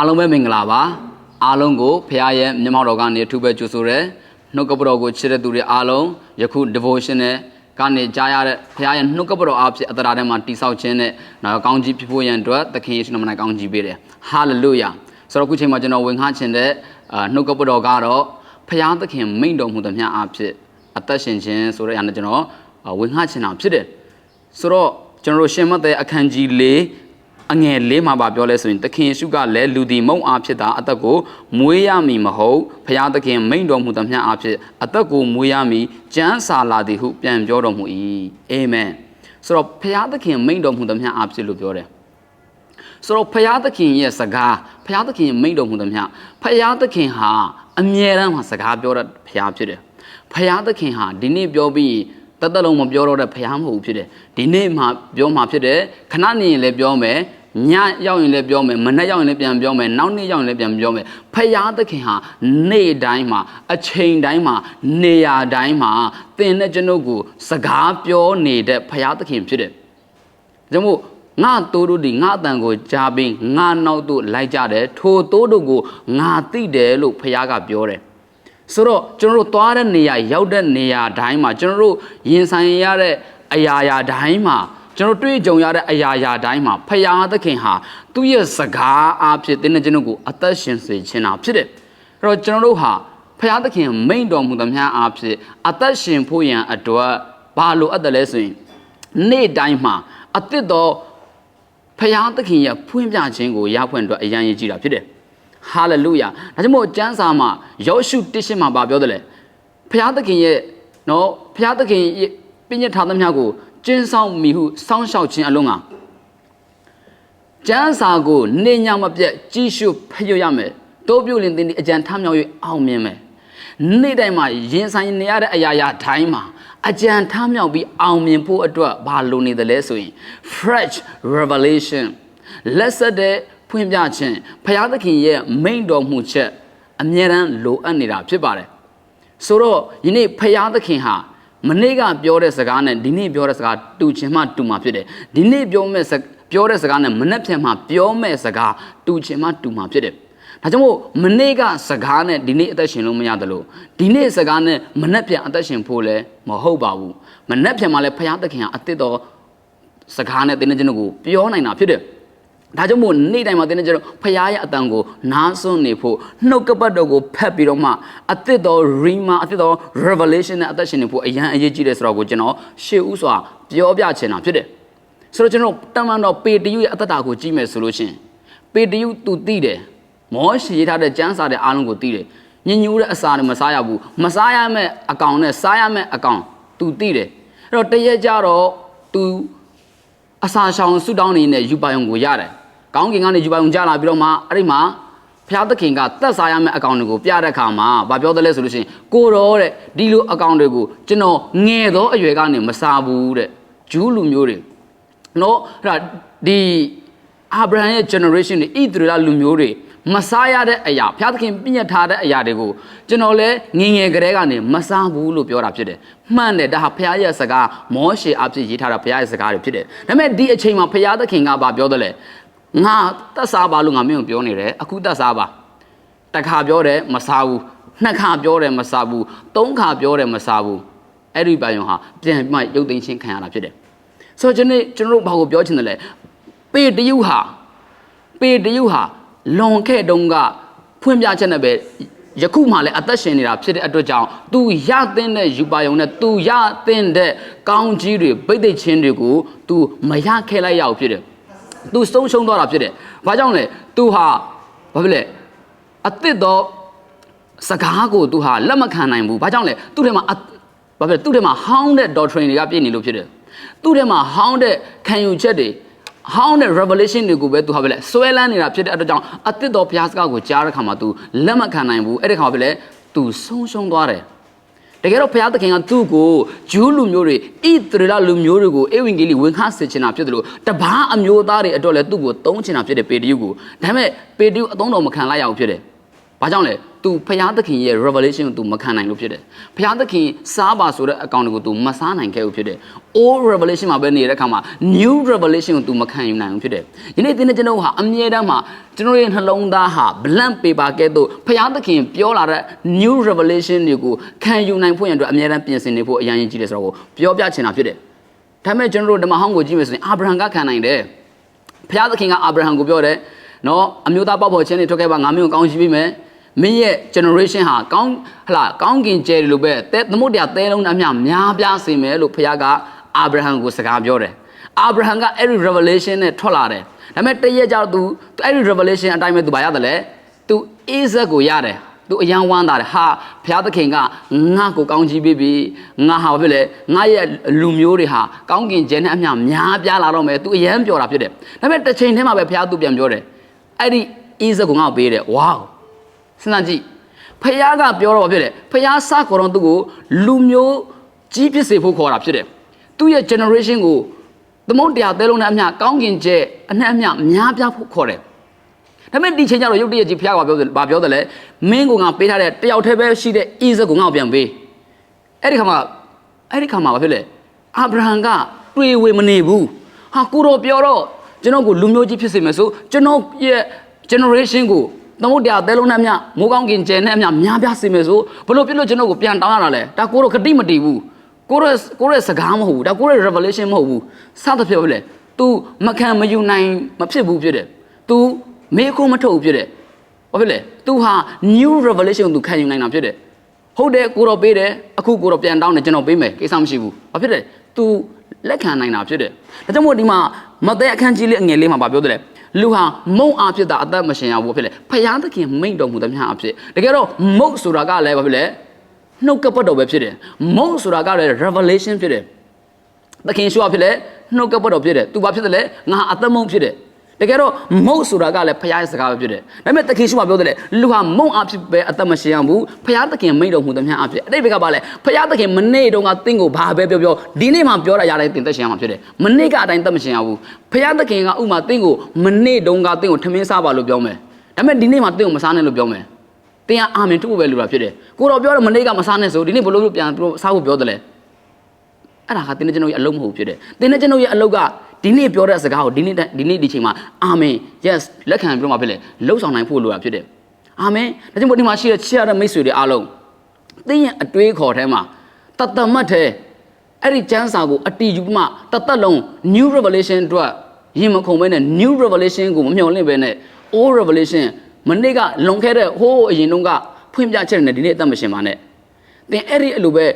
အားလုံးပဲမင်္ဂလာပါအားလုံးကိုဖခင်ရဲ့မျက်မှောက်တော်ကနေအထူးပဲကြိုဆိုရဲနှုတ်ကပတော်ကိုချစ်တဲ့သူတွေအားလုံးယခု devotion နဲ့ကနေကြားရတဲ့ဖခင်ရဲ့နှုတ်ကပတော်အားဖြင့်အတ္တရာထဲမှာတိဆောက်ခြင်းနဲ့နောက်ကောင်းကြီးဖြစ်ဖို့ရန်အတွက်သခင်ယေရှုနာမ၌ကောင်းကြီးပေးတယ် hallelujah ဆိုတော့အခုချိန်မှာကျွန်တော်ဝင်ခါခြင်းတဲ့အာနှုတ်ကပတော်ကတော့ဖခင်သခင်မိန့်တော်မူသမျှအားဖြင့်အသက်ရှင်ခြင်းဆိုတဲ့အရာနဲ့ကျွန်တော်အာဝင်ခါခြင်းတာဖြစ်တယ်ဆိုတော့ကျွန်တော်တို့ရှင်မသက်အခန်းကြီး၄ အငယ်၄မှာပါပြောလဲဆိုရင်သခင်ယေရှုကလည်းလူဒီမုံအားဖြစ်တာအသက်ကိုမွေးရမည်မဟုတ်ဖျားသခင်မိန်တော်မူသမျှအားဖြင့်အသက်ကိုမွေးရမည်ကျမ်းစာလာသည်ဟုပြန်ပြောတော်မူ၏အာမင်ဆိုတော့ဖျားသခင်မိန်တော်မူသမျှအားဖြင့်လို့ပြောတယ်ဆိုတော့ဖျားသခင်ရဲ့စကားဖျားသခင်မိန်တော်မူသမျှဖျားသခင်ဟာအမြဲတမ်းမှာစကားပြောတဲ့ဖျားဖြစ်တယ်ဖျားသခင်ဟာဒီနေ့ပြောပြီးတသက်လုံးမပြောတော့တဲ့ဖျားမဟုတ်ဘူးဖြစ်တယ်ဒီနေ့မှပြောမှဖြစ်တယ်ခဏနေရင်လည်းပြောမယ် ညရောက်ရင်လည်းပြောမယ်မနေ့ရောက်ရင်လည်းပြန်ပြောမယ်နောက်နေ့ရောက်ရင်လည်းပြန်ပြောမယ်ဖျားသခင်ဟာနေ့တိုင်းမှာအချိန်တိုင်းမှာနေရာတိုင်းမှာသင်တဲ့ကျွန်ုပ်ကိုစကားပြောနေတဲ့ဖျားသခင်ဖြစ်တယ်ဒါကြောင့်မို့ငါတိုးတို့ဒီငါအတန်ကိုကြားပြီးငါနောက်တို့လိုက်ကြတယ်ထိုတိုးတို့ကိုငါသိတယ်လို့ဖခင်ကပြောတယ်ဆိုတော့ကျွန်တော်တို့သွားတဲ့နေရာရောက်တဲ့နေရာတိုင်းမှာကျွန်တော်တို့ရင်ဆိုင်ရတဲ့အရာရာတိုင်းမှာ ကျွန်တော်တွေ့ကြုံရတဲ့အရာရာတိုင်းမှာဖခင်သခင်ဟာသူ့ရဲ့စကားအဖြစ်တင်းတဲ့ကျွန်တော်ကိုအသက်ရှင်စေခြင်းတာဖြစ်တယ်အဲ့တော့ကျွန်တော်တို့ဟာဖခင်သခင်မိန့်တော်မူသမျှအဖြစ်အသက်ရှင်ဖို့ရန်အတွက်ဘာလို့အပ်တယ်လဲဆိုရင်နေ့တိုင်းမှာအသစ်တော်ဖယားသခင်ရဲ့ဖွင့်ပြခြင်းကိုရဖွင့်အတွက်အရန်ရည်ကြည်တာဖြစ်တယ်။ဟာလေလုယာ။ဒါကြောင့်မို့ကျမ်းစာမှာယောရှုတစ်ရှင်းမှာဗာပြောတယ်လေ။ဖယားသခင်ရဲ့နော်ဖယားသခင်ရဲ့ပြည့်ညတ်ထားသမျှကို ကျင်းဆောင်မိဟုစောင့်ရှောက်ခြင်းအလုံးကကျမ်းစာကိုနေညမပြတ်ကြီးရှုဖျက်ရမယ်။တိုးပြုတ်လင်သင်ဒီအကြံထမြောက်၍အောင်မြင်မယ်။နေ့တိုင်းမှာရင်ဆိုင်နေရတဲ့အရာရာတိုင်းမှာအကြံထမြောက်ပြီးအောင်မြင်ဖို့အတွက်ဘာလိုနေတယ်လဲဆိုရင် fresh revelation လက်ဆက်တဲ့ဖွင့်ပြခြင်းဖျားသခင်ရဲ့မိန့်တော်မူချက်အမြဲတမ်းလိုအပ်နေတာဖြစ်ပါတယ်ဆိုတော့ယနေ့ဖျားသခင်ဟာ မနေ့ကပြောတဲ့စကားနဲ့ဒီနေ့ပြောတဲ့စကားတူချင်မှတူမှာဖြစ်တယ်ဒီနေ့ပြောမဲ့စပြောတဲ့စကားနဲ့မနေ့ပြန်မှပြောမဲ့စကားတူချင်မှတူမှာဖြစ်တယ်ဒါကြောင့်မို့မနေ့ကစကားနဲ့ဒီနေ့အသက်ရှင်လို့မရတယ်လို့ဒီနေ့စကားနဲ့မနေ့ပြန်အသက်ရှင်ဖို့လည်းမဟုတ်ပါဘူးမနေ့ပြန်မှလည်းဖျားသခင်ဟာအသစ်တော်စကားနဲ့တင်းတဲ့ကျွန်တော်ကိုပြောနိုင်တာဖြစ်တယ် ဒါကြောင့်မို့နေ့တိုင်းမှာတင်းတဲ့ကျွန်တော်ဖျားရဲ့အတန်ကိုနားစွန်းနေဖို့နှုတ်ကပတ်တော်ကိုဖတ်ပြီးတော့မှအသစ်တော် rima အသစ်တော် revelation နဲ့အသက်ရှင်နေဖို့အရန်အရေးကြီးတယ်ဆိုတော့ကိုကျွန်တော်ရှေ့ဥစွာပြောပြချင်တာဖြစ်တယ်ဆိုတော့ကျွန်တော်တမန်တော်ပေတရုရဲ့အသက်တာကိုကြည့်မယ်ဆိုလို့ရှိရင်ပေတရုသူသိတယ်မောရှိရေးထားတဲ့ကျမ်းစာတဲ့အားလုံးကိုသိတယ်ညင်ညူးတဲ့အစာတွေမစားရဘူးမစားရမယ့်အကောင်နဲ့စားရမယ့်အကောင်သူသိတယ်အဲ့တော့တရက်ကြတော့သူအစာရှောင်ဆုတောင်းနေတဲ့ယူပါယုံကိုရတယ် ကောင်းကင်ကနေယူပါယုံကြလာပြီးတော့မှအဲ့ဒီမှာဖျားသခင်ကတက်စားရမယ့်အကောင်တွေကိုပြတဲ့အခါမှာဗာပြောတယ်လဲဆိုလို့ရှိရင်ကိုတော်တဲ့ဒီလိုအကောင်တွေကိုကျွန်တော်ငယ်သောအရွယ်ကနေမစားဘူးတဲ့ဂျူးလူမျိုးတွေနော်အဲ့ဒါဒီအာဗြဟံရဲ့ generation တွေဣသရေလလူမျိုးတွေမစားရတဲ့အရာဘုရားသခင်ပြည့်ညတ်ထားတဲ့အရာတွေကိုကျွန်တော်လည်းငငယ်ကလေးကနေမစားဘူးလို့ပြောတာဖြစ်တယ်။မှန်တယ်ဒါဟာဘုရားရဲ့စကားမောရှေအဖြစ်ရေးထားတာဘုရားရဲ့စကားတွေဖြစ်တယ်။ဒါပေမဲ့ဒီအချိန်မှာဘုရားသခင်ကဘာပြောတယ်လဲ။ ငါတက်စားပါလို့ငါမင်းကိုပြောနေတယ်အခုတက်စားပါ။တစ်ခါပြောတယ်မစားဘူး။နှစ်ခါပြောတယ်မစားဘူး။သုံးခါပြောတယ်မစားဘူး။အဲ့ဒီပိုင်ယုံဟာပြန်ပြီးမှရုပ်သိမ်းခြင်းခံရတာဖြစ်တယ်။ဆိုတော့ကျွန်တော်ကျွန်တော်တို့ဘာကိုပြောချင်တယ်လဲ။ပေတရုဟာပေတရုဟာလွန်ခဲ့တုန်းကဖွင့်ပြချက်နဲ့ပဲယခုမှလည်းအသက်ရှင်နေတာဖြစ်တဲ့အတွက်ကြောင့်သူရသင့်တဲ့ယူပါယုံနဲ့သူရသင့်တဲ့ကောင်းကြီးတွေဗိသိက်ချင်းတွေကိုသူမရခဲ့လိုက်ရအောင်ဖြစ်တယ်။ तू ဆုံးရှုံးသွားတာဖြစ်တယ်။ဘာကြောင့်လဲ။ तू ဟာဘာဖြစ်လဲ။အသစ်တော့စကားကို तू ဟာလက်မခံနိုင်ဘူး။ဘာကြောင့်လဲ။သူ့ထဲမှာဘာဖြစ်လဲ။သူ့ထဲမှာဟောင်းတဲ့ doctrine တွေကပြည့်နေလို့ဖြစ်တယ်။သူ့ထဲမှာဟောင်းတဲ့ခံယူချက်တွေဟောင်းတဲ့ revelation တွေကိုပဲသူဟာပဲလေဆွဲလန်းနေတာဖြစ်တဲ့အတွက်ကြောင့်အသစ်တော်ဘုရားစကားကိုကြားတဲ့ခါမှာ तू လက်မခံနိုင်ဘူးအဲ့ဒီခါမှာပဲလေ तू ဆုံးရှုံးသွားတယ် တကယ်တော့ဘုရားသခင်ကသူ့ကိုဂျူးလူမျိုးတွေဣသရေလလူမျိုးတွေကိုအေဝံဂေလိဝင်ခါစေချင်တာဖြစ်တယ်လို့တပားအမျိုးသားတွေအတွက်လည်းသူ့ကိုသုံးချင်တာဖြစ်တယ်ပေတရုကိုဒါပေမဲ့ပေတရုအသုံးတော်မခံလိုက်ရအောင်ဖြစ်တယ် ဘာကြောင့်လဲ तू ဖျားသခင်ရဲ့ revelation ကို तू မခံနိုင်လို့ဖြစ်တယ်ဖျားသခင်စားပါဆိုတဲ့အကောင်တွေကို तू မစားနိုင်ခဲ့ဘူးဖြစ်တယ် old revelation မှာပဲနေတဲ့အခါမှာ new revelation ကို तू မခံယူနိုင်ဘူးဖြစ်တယ်ယနေ့သင်တဲ့ကျွန်တော်ဟာအမြဲတမ်းမှာကျွန်တော်ရဲ့နှလုံးသားဟာ blank paper ကဲ့သို့ဖျားသခင်ပြောလာတဲ့ new revelation တွေကိုခံယူနိုင်ဖို့ရန်အတွက်အမြဲတမ်းပြင်ဆင်နေဖို့အရင်ရင်ကြီးတယ်ဆိုတော့ကိုပြောပြချင်တာဖြစ်တယ်ဒါပေမဲ့ကျွန်တော်တို့ဓမ္မဟောင်းကိုကြည့်မယ်ဆိုရင်အာဗြဟံကခံနိုင်တယ် ဖျားသခင်ကအာဗြဟံကိုပြောတယ်နော်အမျိုးသားပေါက်ဖော်ခြင်းတွေထွက်ခဲ့ပါငါမင်းကိုကောင်းချီးပေးမယ် မင်းရဲ့ generation ဟာကောင်းဟလာကောင်းကင်ကျဲတယ်လို့ပဲတဲသမုဒ္ဒရာသဲလုံးအမြများပြားစေမယ်လို့ဖခင်ကအာဗြဟံကိုစကားပြောတယ်အာဗြဟံကအဲ့ဒီ revelation နဲ့ထွက်လာတယ်ဒါပေမဲ့တည့်ရက်ကြောက်သူအဲ့ဒီ revelation အတိုင်းပဲသူဘာရတယ်လဲသူ Isaac ကိုရတယ်သူအယံဝမ်းတာတယ်ဟာဘုရားသခင်ကငါ့ကိုကောင်းချီးပေးပြီငါဟာဘာဖြစ်လဲငါရဲ့လူမျိုးတွေဟာကောင်းကင်ကျဲနဲ့အမြများပြားလာတော့မယ်သူအယံပြောတာဖြစ်တယ်ဒါပေမဲ့တစ်ချိန်တည်းမှာပဲဘုရားသူပြန်ပြောတယ်အဲ့ဒီ Isaac ကိုငါ့ကိုပေးတယ်ဝါ စဉ်းစားကြည့်ဖះကပြောတော့ဘာဖြစ်လဲဖះစခေါ်တော့သူ့ကိုလူမျိုးကြီးဖြစ်စေဖို့ခေါ်တာဖြစ်တယ်သူ့ရဲ့ generation ကိုသမုတ်တရားသဲလုံးနဲ့အမျှကောင်းကင်ကျဲအနှံ့အမျှများပြားဖို့ခေါ်တယ်ဒါပေမဲ့ဒီချိန်ကျတော့ရုတ်တရက်ကြီးဖះကပြောတယ်ဘာပြောတယ်လဲမင်းကငါပေးထားတဲ့တယောက်တည်းပဲရှိတဲ့ Isaac ကိုငါ့ကိုပြန်ပေးအဲ့ဒီခါမှာအဲ့ဒီခါမှာဘာဖြစ်လဲအာဗြဟံကတွေ့ဝေမနေဘူးဟာကိုတော်ပြောတော့ကျွန်တော်ကိုလူမျိုးကြီးဖြစ်စေမယ်ဆိုကျွန်တော်ရဲ့ generation ကို သမုတ်တရားသဲလုံးနဲ့အမျှမိုးကောင်းကင်ကျဲနဲ့အမျှများပြားစေမယ်ဆိုဘလို့ပြလို့ကျွန်တော်ကိုပြန်တောင်းရတာလဲဒါကိုတော့ခတိမတည်ဘူးကိုရဲ့ကိုရဲ့စကားမဟုတ်ဘူးဒါကိုရဲ့ revelation မဟုတ်ဘူးစသဖြင့်ပဲလေ तू မခံမယူနိုင်မဖြစ်ဘူးဖြစ်တယ် तू မေးခွန်းမထုတ်ဘူးဖြစ်တယ်ဘာဖြစ်လဲ तू ဟာ new revelation ကို तू ခံယူနိုင်တာဖြစ်တယ်ဟုတ်တယ်ကိုတော့ပေးတယ်အခုကိုတော့ပြန်တောင်းတယ်ကျွန်တော်ပေးမယ်ကိစ္စမရှိဘူးဘာဖြစ်လဲ तू လက်ခံနိုင်တာဖြစ်တယ်ဒါကြောင့်မို့ဒီမှာမဿဲအခန်းကြီးလေးအငယ်လေးမှာဗာပြောတယ် လူဟာမုံအားဖြစ်တာအသက်မရှင်ရဘူးဖြစ်လေဖယားသခင်မိန့်တော်မူသမျှအဖြစ်တကယ်တော့မုတ်ဆိုတာကလည်းဘာဖြစ်လဲနှုတ်ကပတ်တော်ပဲဖြစ်တယ်မုတ်ဆိုတာကလည်း revelation ဖြစ်တယ်သခင်ရှုဖြစ်လဲနှုတ်ကပတ်တော်ဖြစ်တယ်သူဘာဖြစ်တယ်လဲငါအသက်မုံဖြစ်တယ် တကယ်တော့မုတ်ဆိုတာကလည်းဖရားရဲ့စကားပဲဖြစ်တယ်ဒါပေမဲ့သခင်ရှုမှာပြောတယ်လူဟာမုံအဖြစ်ပဲအသက်မရှင်ရဘူးဖရားသခင်မိန့်တော်မူသမျှအဖြစ်အဲ့ဒီဘက်ကပါလဲဖရားသခင်မနေ့တုန်းကတင့်ကိုဘာပဲပြောပြောဒီနေ့မှပြောရရတိုင်းတင်သက်ရှင်ရမှာဖြစ်တယ်မနေ့ကအတိုင်းသက်မရှင်ရဘူးဖရားသခင်ကဥမာတင့်ကိုမနေ့တုန်းကတင့်ကိုထမင်းစားပါလို့ပြောမယ်ဒါပေမဲ့ဒီနေ့မှတင့်ကိုမစားနဲ့လို့ပြောမယ်တင်ကအာမင်ထုတ်ဖို့ပဲလူတာဖြစ်တယ်ကိုတော်ပြောတော့မနေ့ကမစားနဲ့ဆိုဒီနေ့ဘလို့လို့ပြန်စားဖို့ပြောတယ်လေအဲ့ဒါကတင်းတဲ့ကျွန်တော်ရဲ့အလုံးမဟုတ်ဖြစ်တယ်တင်းတဲ့ကျွန်တော်ရဲ့အလုံးက ဒီနေ့ပြောတဲ့စကားကိုဒီနေ့ဒီနေ့ဒီချိန်မှာအာမင် yes လက်ခံပြီးတော့မှဖြစ်လေလှုပ်ဆောင်နိုင်ဖို့လိုတာဖြစ်တယ်အာမင်ဒါကြောင့်မို့ဒီမှာရှိတဲ့ချစ်ရတဲ့မိတ်ဆွေတွေအားလုံးတင်းရဲ့အတွေးခေါ်ထဲမှာတတ်တမတ်ထဲအဲ့ဒီကျမ်းစာကိုအတီးယူမှတတ်သက်လုံး new revelation အတွက်ရင်မခုန်ပဲနဲ့ new revelation ကိုမမျှော်လင့်ပဲနဲ့ old revelation မနေ့ကလွန်ခဲ့တဲ့ဟိုးအရင်တုန်းကဖွင့်ပြချက်နဲ့ဒီနေ့အသက်မရှင်ပါနဲ့သင်အဲ့ဒီအလိုပဲ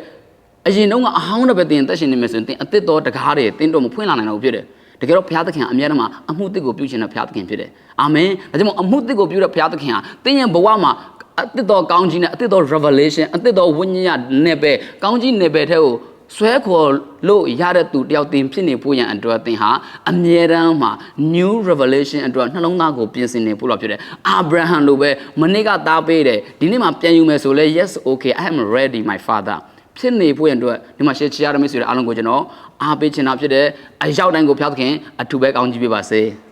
အရင်တုန်းကအဟောင်းတဲ့ပဲသင်သက်ရှင်နေမယ်ဆိုရင်သင်အသစ်တော်တကားတွေသင်တော့မဖွင့်လာနိုင်တော့ဘူးဖြစ်တယ်တကယ်တော့ဘုရားသခင်အမြဲတမ်းအမှုသစ်ကိုပြုခြင်းတဲ့ဘုရားသခင်ဖြစ်တယ်အာမင်ဒါကြောင့်အမှုသစ်ကိုပြုတဲ့ဘုရားသခင်ဟာသင်ရဲ့ဘဝမှာအသစ်တော်ကောင်းကြီးနဲ့အသစ်တော် revelation အသစ်တော်ဝိညာဉ်နဲ့ပဲကောင်းကြီးနယ်ပယ်ထဲကိုဆွဲခေါ်လို့ရတဲ့သူတယောက်တင်ဖြစ်နေဖို့ရန်အတွက်သင်ဟာအမြဲတမ်းမှာ new revelation အတွက်နှလုံးသားကိုပြင်ဆင်နေဖို့လို့ဖြစ်တယ်အာဗြဟံလိုပဲမနေ့ကသားပေးတယ်ဒီနေ့မှပြန်ယူမယ်ဆိုလဲ yes okay i am ready my father ဖြစ်နေဖို့ရန်အတွက်ဒီမှာရှေ့ချရတဲ့မိတ်ဆွေတွေအားလုံးကိုကျွန်တော်အားပေးချင်တာဖြစ်တယ်အရောက်တိုင်းကိုဖျောက်သခင်အထူပဲကောင်းကြီးပေးပါစေ။